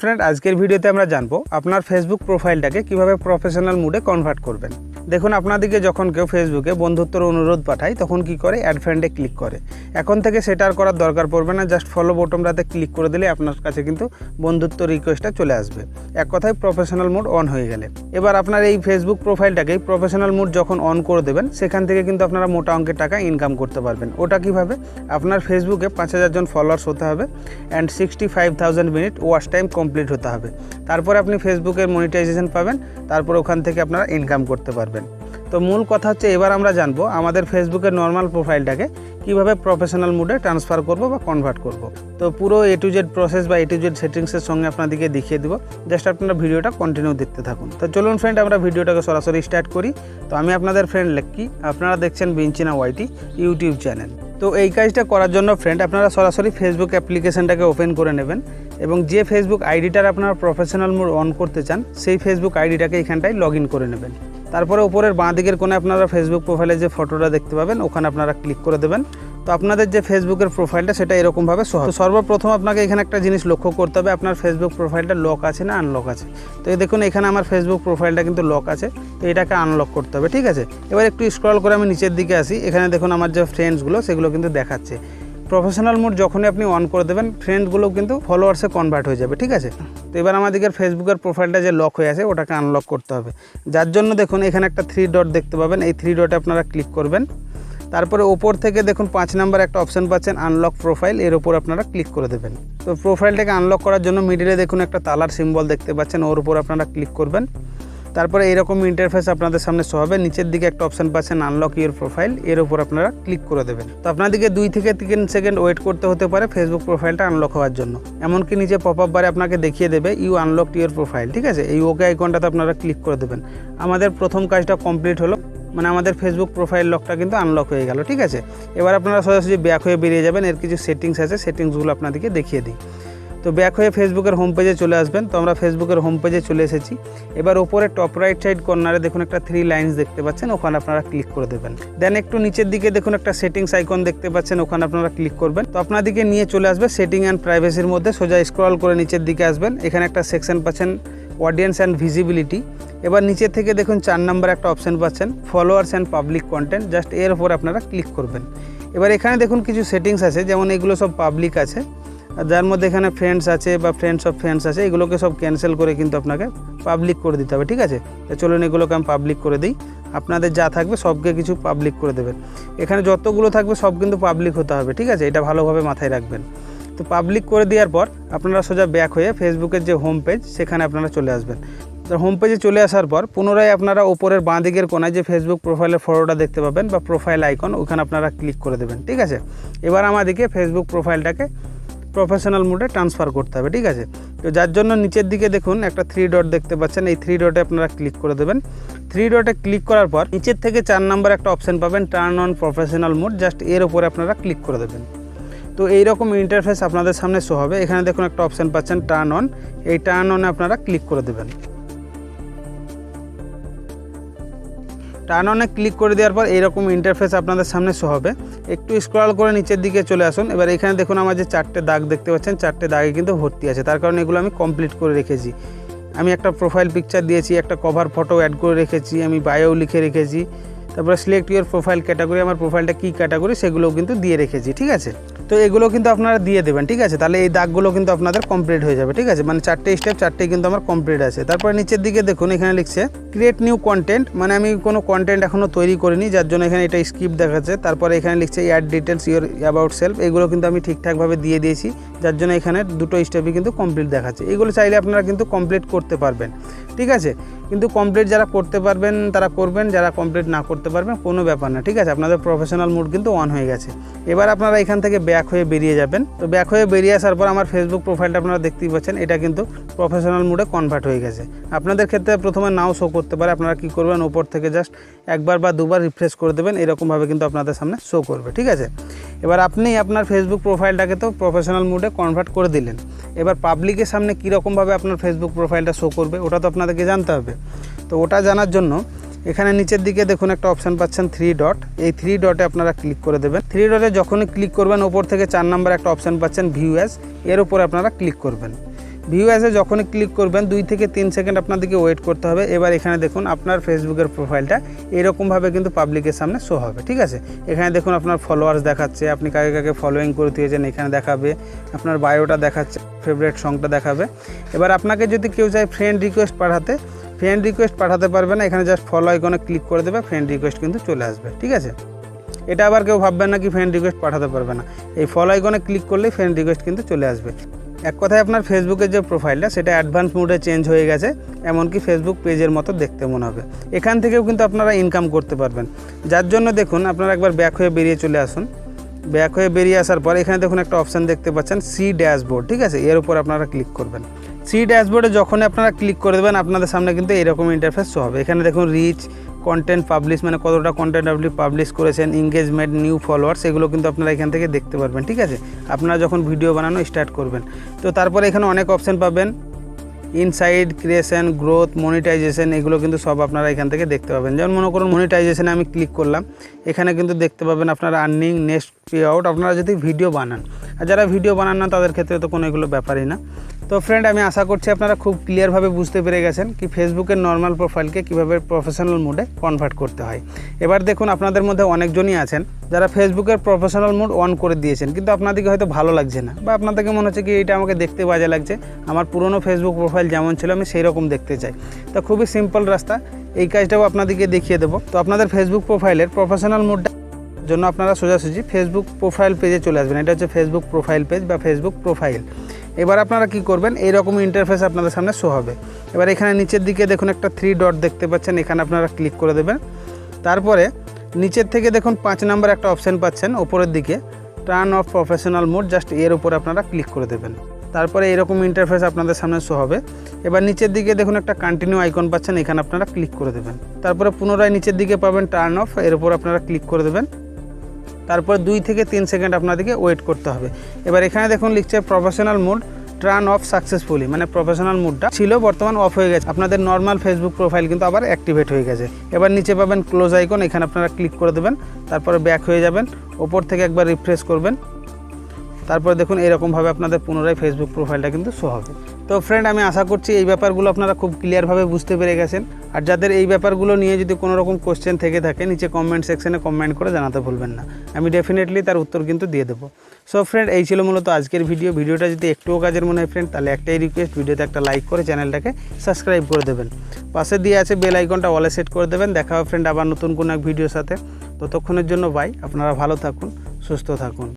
Friend আজকের ভিডিওতে আমরা জানব আপনার ফেসবুক প্রোফাইলটাকে কীভাবে প্রফেশনাল মুডে কনভার্ট করবেন। দেখুন আপনাদেরকে যখন কেউ ফেসবুকে বন্ধুত্বর অনুরোধ পাঠায়, তখন কি করে? অ্যাড ফ্রেন্ডে ক্লিক করে। এখন থেকে সেটা আর করার দরকার পড়বে না জাস্ট ফলো বটনটাতে ক্লিক করে দিলে আপনার কাছে কিন্তু বন্ধুত্ব রিকোয়েস্টটা চলে আসবে। এক কথায় প্রফেশনাল মুড অন হয়ে গেলে। এবার আপনার এই ফেসবুক প্রোফাইলটাকে প্রফেশনাল মুড যখন অন করে দেবেন, সেখান থেকে কিন্তু আপনারা মোটা অঙ্কের টাকা ইনকাম করতে পারবেন। ওটা কীভাবে? আপনার ফেসবুকে পাঁচ হাজার জন ফলোয়ার্স হতে হবে and sixty five thousand minute watch time complete হতে হবে। তারপরে আপনি ফেসবুকের মনিটাইজেশন পাবেন, তারপর ওখান থেকে আপনারা ইনকাম করতে পারবেন। তো মূল কথা হচ্ছে, এবার আমরা জানব আমাদের ফেসবুকের নর্মাল প্রোফাইলটাকে কীভাবে প্রফেশনাল মুডে ট্রান্সফার করব বা কনভার্ট করব। তো পুরো এ টু জেড প্রসেস বা এ টু জেড সেটিংসের সঙ্গে আপনাদেরকে দেখিয়ে দেবো। জাস্ট আপনারা ভিডিওটা কন্টিনিউ দেখতে থাকুন। তো চলুন ফ্রেন্ড আমরা ভিডিওটাকে সরাসরি স্টার্ট করি। তো আমি আপনাদের ফ্রেন্ড লেখি আপনারা দেখছেন বিঞ্চিনা ওয়াইটি ইউটিউব চ্যানেল তো এই কাজটা করার জন্য ফ্রেন্ড আপনারা সরাসরি ফেসবুক অ্যাপ্লিকেশানটাকে ওপেন করে নেবেন এবং যে ফেসবুক আইডিটার আপনারা প্রফেশনাল মোড অন করতে চান, সেই ফেসবুক আইডিটাকে এখানটায় লগ করে নেবেন। তারপরে উপরের বাঁ দিকের কোণে আপনারা ফেসবুক প্রোফাইলে যে ফটোটা দেখতে পাবেন, ওখানে আপনারা ক্লিক করে দেবেন। তো আপনাদের যে ফেসবুকের প্রোফাইলটা সেটা এরকমভাবে সহ সর্বপ্রথম আপনাকে এখানে একটা জিনিস লক্ষ্য করতে হবে, আপনার ফেসবুক প্রোফাইলটা লক আছে না আনলক আছে? তো দেখুন, এখানে আমার ফেসবুক প্রোফাইলটা কিন্তু লক আছে, তো এটাকে আনলক করতে হবে, ঠিক আছে? এবার একটু স্ক্রল করে আমি নিচের দিকে আসি, এখানে দেখুন আমার যে ফ্রেন্ডসগুলো সেগুলো কিন্তু দেখাচ্ছে। প্রফেশনাল মোড যখনই আপনি অন করে দেবেন ফ্রেন্ডগুলো কিন্তু ফলোয়ার্সে কনভার্ট হয়ে যাবে, ঠিক আছে? তো এবার আমাদের ফেসবুকের প্রোফাইলটা যে লক হয়ে আছে, ওটাকে আনলক করতে হবে। যার জন্য দেখুন, এখানে একটা থ্রি ডট দেখতে পাবেন, এই থ্রি ডটে আপনারা ক্লিক করবেন। তারপরে ওপর থেকে দেখুন পাঁচ নাম্বার একটা অপশন পাচ্ছেন আনলক প্রোফাইল এর উপর আপনারা ক্লিক করে দেবেন। তো প্রোফাইলটাকে আনলক করার জন্য মিডিলে দেখুন একটা তালার সিম্বল দেখতে পাচ্ছেন, ওর উপর আপনারা ক্লিক করবেন। তারপরে এরকম ইন্টারফেস আপনাদের সামনে শো হবে, নিচের দিকে একটা অপশন পাচ্ছেন আনলক ইউর প্রোফাইল এর উপর আপনারা ক্লিক করে দেবেন। তো আপনাদেরকে দুই থেকে তিন সেকেন্ড ওয়েট করতে হতে পারে ফেসবুক প্রোফাইলটা আনলক হওয়ার জন্য। এমনকি নিচে পপ আপ বারে আপনাকে দেখিয়ে দেবে ইউ আনলক ইউর প্রোফাইল ঠিক আছে? এই ওকে আইকনটাতে আপনারা ক্লিক করে দেবেন। আমাদের প্রথম কাজটা কমপ্লিট হলো। মানে আমাদের ফেসবুক প্রোফাইল লকটা কিন্তু আনলক হয়ে গেল, ঠিক আছে? এবার আপনারা সরাসরি ব্যাক হয়ে বেরিয়ে যাবেন, এর কিছু সেটিংস আছে সেটিংসগুলো আপনাদেরকে দেখিয়ে দিই। তো ব্যাক হয়ে ফেসবুকের হোম পেজে চলে আসবেন, তো আমরা ফেসবুকের হোম পেজে চলে এসেছি। এবার ওপরে টপ রাইট সাইড কর্নারে দেখুন একটা থ্রি লাইন্স দেখতে পাচ্ছেন, ওখানে আপনারা ক্লিক করে দেবেন। দেন একটু নিচের দিকে দেখুন একটা সেটিংস আইকন দেখতে পাচ্ছেন, ওখানে আপনারা ক্লিক করবেন। তো আপনাদেরকে নিয়ে চলে আসবে সেটিং অ্যান্ড প্রাইভেসির মধ্যে, সোজা স্ক্রল করে নিচের দিকে আসবেন। এখানে একটা সেকশন পাচ্ছেন অডিয়েন্স অ্যান্ড ভিজিবিলিটি এবার নিচের থেকে দেখুন চার নাম্বার একটা অপশন পাচ্ছেন followers and public content just এর ওপর আপনারা ক্লিক করবেন। এবার এখানে দেখুন কিছু সেটিংস আছে, যেমন এগুলো সব পাবলিক আছে। যার মধ্যে এখানে ফ্রেন্ডস আছে বা ফ্রেন্ডস অফ ফ্রেন্ডস আছে, এগুলোকে সব ক্যান্সেল করে কিন্তু আপনাকে পাবলিক করে দিতে হবে, ঠিক আছে? চলুন এগুলোকে আমি পাবলিক করে দিই। আপনাদের যা থাকবে সবকে কিছু পাবলিক করে দেবেন। এখানে যতগুলো থাকবে সব কিন্তু পাবলিক হতে হবে, ঠিক আছে? এটা ভালোভাবে মাথায় রাখবেন। তো পাবলিক করে দেওয়ার পর আপনারা সোজা ব্যাক হয়ে ফেসবুকের যে হোম পেজ সেখানে আপনারা চলে আসবেন। তো হোম পেজে চলে আসার পর পুনরায় আপনারা ওপরের বাঁ দিকের কোনায় যে ফেসবুক প্রোফাইলের ফটোটা দেখতে পাবেন বা প্রোফাইল আইকন ওখানে আপনারা ক্লিক করে দেবেন, ঠিক আছে? এবার আমাদেরকে ফেসবুক প্রোফাইলটাকে প্রফেশনাল মুডে ট্রান্সফার করতে হবে, ঠিক আছে? তো যার জন্য নিচের দিকে দেখুন, একটা থ্রি ডট দেখতে পাচ্ছেন, এই থ্রি ডটে আপনারা ক্লিক করে দেবেন। থ্রি ডটে ক্লিক করার পর নিচের থেকে চার নাম্বার একটা অপশন পাবেন turn on professional mode just এর উপরে আপনারা ক্লিক করে দেবেন। তো এইরকম ইন্টারফেস আপনাদের সামনে শো হবে। এখানে দেখুন একটা অপশান পাচ্ছেন টার্ন অন এই টার্ন অনে আপনারা ক্লিক করে দেবেন। টার্ন অনে ক্লিক করে দেওয়ার পর এইরকম ইন্টারফেস আপনাদের সামনে শো হবে। একটু স্ক্রল করে নিচের দিকে চলে আসুন। এবার এখানে দেখুন আমার যে চারটে দাগ দেখতে পাচ্ছেন, চারটে দাগে কিন্তু ভর্তি আছে। তার কারণে এগুলো আমি কমপ্লিট করে রেখেছি। আমি একটা প্রোফাইল পিকচার দিয়েছি, একটা কভার ফটো অ্যাড করে রেখেছি, আমি বায়ো লিখে রেখেছি। তারপরে সিলেক্ট ইউর প্রোফাইল ক্যাটাগরি আমার প্রোফাইলটা কী ক্যাটাগরি সেগুলোও কিন্তু দিয়ে রেখেছি, ঠিক আছে? তো এগুলো কিন্তু আপনারা দিয়ে দেবেন, ঠিক আছে? তাহলে এই দাগগুলো কিন্তু আপনাদের কমপ্লিট হয়ে যাবে, ঠিক আছে? মানে চারটে স্টেপ চারটেই কিন্তু আমার কমপ্লিট আছে। তারপরে নিচের দিকে দেখুন, এখানে লিখছে ক্রিয়েট নিউ কন্টেন্ট মানে আমি কোনো কন্টেন্ট এখনও তৈরি করিনি, যার জন্য এখানে এটা স্কিপ দেখাচ্ছে। তারপরে এখানে লিখছে add details your about self এগুলো কিন্তু আমি ঠিকঠাকভাবে দিয়ে দিয়েছি, যার জন্য এখানে দুটো স্টেপই কিন্তু কমপ্লিট দেখাচ্ছে। এগুলো চাইলে আপনারা কিন্তু কমপ্লিট করতে পারবেন, ঠিক আছে? কিন্তু কমপ্লিট যারা করতে পারবেন, তারা করবেন, যারা কমপ্লিট না করতে পারবেন, কোনো ব্যাপার না, ঠিক আছে? আপনাদের প্রফেশনাল মুড কিন্তু অন হয়ে গেছে। এবার আপনারা এখান থেকে ব্যাক হয়ে বেরিয়ে যাবেন। তো ব্যাক হয়ে বেরিয়ে আসার পর আমার ফেসবুক প্রোফাইলটা আপনারা দেখতেই পাচ্ছেন, এটা কিন্তু প্রফেশনাল মুডে কনভার্ট হয়ে গেছে। আপনাদের ক্ষেত্রে প্রথমে নাও শো করতে পারে, আপনারা কি করবেন, ওপর থেকে জাস্ট একবার বা দুবার রিফ্রেশ করে দেবেন, এরকমভাবে কিন্তু আপনাদের সামনে শো করবে, ঠিক আছে? এবার আপনি আপনার ফেসবুক প্রোফাইলটাকে তো প্রফেশনাল মুডে কনভার্ট করে দিলেন। এবার পাবলিকের সামনে কীরকমভাবে আপনার ফেসবুক প্রোফাইলটা শো করবে, ওটা তো আপনাদেরকে জানতে হবে। তো ওটা জানার জন্য এখানে নিচের দিকে দেখুন একটা অপশান পাচ্ছেন থ্রি ডট এই থ্রি ডটে আপনারা ক্লিক করে দেবেন। থ্রি ডটে যখনই ক্লিক করবেন, ওপর থেকে চার নাম্বার একটা অপশান পাচ্ছেন ভিউ অ্যাস এর উপরে আপনারা ক্লিক করবেন। ভিউ অ্যাসে যখনই ক্লিক করবেন, দুই থেকে তিন সেকেন্ড আপনাদেরকে ওয়েট করতে হবে। এবার এখানে দেখুন আপনার ফেসবুকের প্রোফাইলটা এরকমভাবে কিন্তু পাবলিকের সামনে শো হবে, ঠিক আছে? এখানে দেখুন আপনার ফলোয়ার্স দেখাচ্ছে, আপনি কাকে কাকে ফলোয়িং করে দিয়েছেন এখানে দেখাবে, আপনার বায়োটা দেখাচ্ছে ফেভারিট সংটা দেখাবে। এবার আপনাকে যদি কেউ চায় ফ্রেন্ড রিকোয়েস্ট পাঠাতে ফ্রেন্ড রিকোয়েস্ট পাঠাতে পারবে না, এখানে জাস্ট ফলো আইকনে ক্লিক করে দেবে ফ্রেন্ড রিকোয়েস্ট কিন্তু চলে আসবে, ঠিক আছে? এটা আবার কেউ ভাববেন না কি ফ্রেন্ড রিকোয়েস্ট পাঠাতে পারবে না। এই ফলো আইকনে ক্লিক করলেই ফ্রেন্ড রিকোয়েস্ট কিন্তু চলে আসবে। এক কথায় আপনার ফেসবুকের যে প্রোফাইলটা সেটা অ্যাডভান্স মোডে চেঞ্জ হয়ে গেছে, এমনকি ফেসবুক পেজের মতো দেখতে মনে হবে। এখান থেকেও কিন্তু আপনারা ইনকাম করতে পারবেন। যার জন্য দেখুন, আপনারা একবার ব্যাক হয়ে বেরিয়ে চলে আসুন। ব্যাক হয়ে বেরিয়ে আসার পর এখানে দেখুন একটা অপশান দেখতে পাচ্ছেন সি ড্যাশবোর্ড ঠিক আছে? এর উপর আপনারা ক্লিক করবেন। সি ড্যাশবোর্ডে যখনই আপনারা ক্লিক করে দেবেন, আপনাদের সামনে কিন্তু এরকম ইন্টারফেস হবে। এখানে দেখুন রিচ কন্টেন্ট পাবলিশ মানে কতটা কন্টেন্ট আপনি পাবলিশ করেছেন এঙ্গেজমেন্ট নিউ ফলোয়ার্স এগুলো কিন্তু আপনারা এখান থেকে দেখতে পারবেন, ঠিক আছে? আপনারা যখন ভিডিও বানানো স্টার্ট করবেন। তো তারপরে এখানে অনেক অপশান পাবেন। ইনসাইড ক্রিয়েশন গ্রোথ মনিটাইজেশন এগুলো কিন্তু সব আপনারা এখান থেকে দেখতে পাবেন। যেমন মনে করুন মনিটাইজেশনে আমি ক্লিক করলাম। এখানে কিন্তু দেখতে পাবেন আপনারা আর্নিং নেক্সট পে আউট আপনারা যদি ভিডিও বানান। আর যারা ভিডিও বানান না, তাদের ক্ষেত্রে তো কোনো এগুলো ব্যাপারই না। তো ফ্রেন্ড আমি আশা করছি আপনারা খুব ক্লিয়ারভাবে বুঝতে পেরে গেছেন কি ফেসবুকের নর্মাল প্রোফাইলকে কীভাবে প্রফেশনাল মোডে কনভার্ট করতে হয়। এবার দেখুন, আপনাদের মধ্যে অনেকজনই আছেন যারা ফেসবুকের প্রফেশনাল মোড অন করে দিয়েছেন, কিন্তু আপনাদেরকে হয়তো ভালো লাগছে না বা আপনাদেরকে মনে হচ্ছে কি এটা আমাকে দেখতে বাজে লাগছে। আমার পুরনো ফেসবুক প্রোফাইল যেমন ছিল, আমি সেই রকম দেখতে চাই। তো খুবই সিম্পল রাস্তা, এই কাজটাও আপনাদেরকে দেখিয়ে দেবো। তো আপনাদের ফেসবুক প্রোফাইলের প্রফেশনাল মোডটা জন্য আপনারা সোজাসুজি ফেসবুক প্রোফাইল পেজে চলে আসবেন। এটা হচ্ছে ফেসবুক প্রোফাইল পেজ বা ফেসবুক প্রোফাইল এবার আপনারা কি করবেন? এইরকম ইন্টারফেস আপনাদের সামনে শো হবে। এবার এখানে নিচের দিকে দেখুন একটা থ্রি ডট দেখতে পাচ্ছেন, এখানে আপনারা ক্লিক করে দেবেন। তারপরে নিচের থেকে দেখুন পাঁচ নাম্বার একটা অপশান পাচ্ছেন, ওপরের দিকে। Turn off professional mode just এর উপর আপনারা ক্লিক করে দেবেন। তারপরে এরকম ইন্টারফেস আপনাদের সামনে শো হবে। এবার নিচের দিকে দেখুন একটা কন্টিনিউ আইকন পাচ্ছেন, এখানে আপনারা ক্লিক করে দেবেন। তারপরে পুনরায় নিচের দিকে পাবেন টার্ন অফ এর উপর আপনারা ক্লিক করে দেবেন। তারপর দুই থেকে তিন সেকেন্ড আপনাদেরকে ওয়েট করতে হবে। এবার এখানে দেখুন লিখছে professional mode turn off successfully মানে প্রফেশনাল মুডটা ছিল, বর্তমান অফ হয়ে গেছে। আপনাদের নর্মাল ফেসবুক প্রোফাইল কিন্তু আবার অ্যাক্টিভেট হয়ে গেছে। এবার নিচে পাবেন ক্লোজ আইকন এখানে আপনারা ক্লিক করে দেবেন, তারপরে ব্যাক হয়ে যাবেন, ওপর থেকে একবার রিফ্রেশ করবেন। তারপরে দেখুন এরকমভাবে আপনাদের পুনরায় ফেসবুক প্রোফাইলটা কিন্তু শো হবে। তো ফ্রেন্ড আমি আশা করছি এই ব্যাপারগুলো আপনারা খুব ক্লিয়ারভাবে বুঝতে পেরে গেছেন। আর যাদের এই ব্যাপারগুলো নিয়ে যদি কোনো রকম কোশ্চেন থেকে থাকে, নিচে কমেন্ট সেকশনে কমেন্ট করে জানাতে ভুলবেন না। আমি ডেফিনেটলি তার উত্তর কিন্তু দিয়ে দেবো। সো ফ্রেন্ড এই ছিল মূলত আজকের ভিডিও ভিডিওটা যদি একটুও কাজের মনে হয় ফ্রেন্ড তাহলে একটাই রিকোয়েস্ট ভিডিওতে একটা লাইক করে চ্যানেলটাকে সাবস্ক্রাইব করে দেবেন। পাশে দিয়ে আছে বেল আইকনটা ওয়ালে সেট করে দেবেন। দেখা হবে ফ্রেন্ড আবার নতুন কোনো এক ভিডিওর সাথে। ততক্ষণের জন্য বাই আপনারা ভালো থাকুন, সুস্থ থাকুন।